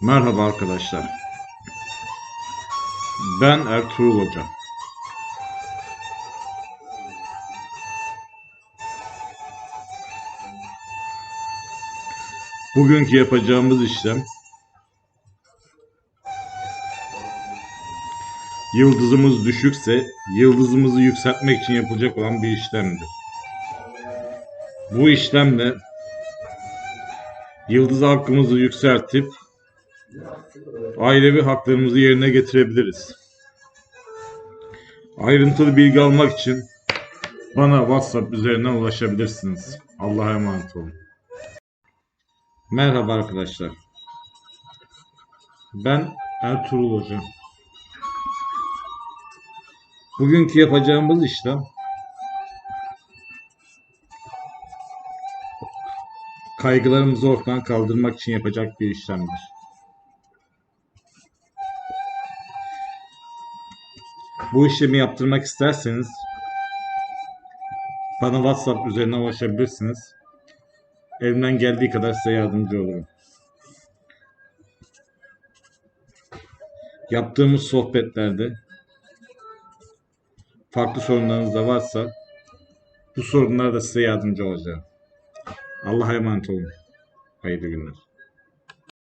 Merhaba arkadaşlar. Ben Ertuğrul Hoca. Bugünkü yapacağımız işlem yıldızımız düşükse yıldızımızı yükseltmek için yapılacak olan bir işlemdir. Bu işlemle yıldız hakkımızı yükseltip ailevi haklarımızı yerine getirebiliriz. Ayrıntılı bilgi almak için bana WhatsApp üzerinden ulaşabilirsiniz. Allah'a emanet olun. Merhaba arkadaşlar. Ben Ertuğrul Hoca. Bugünkü yapacağımız işlem kaygılarımızı ortadan kaldırmak için yapacak bir işlemdir. Bu işlemi yaptırmak isterseniz bana WhatsApp üzerinden ulaşabilirsiniz. Elimden geldiği kadar size yardımcı olurum. Yaptığımız sohbetlerde farklı sorunlarınız da varsa bu sorunlara da size yardımcı olacağım. Allah'a emanet olun. Hayırlı günler.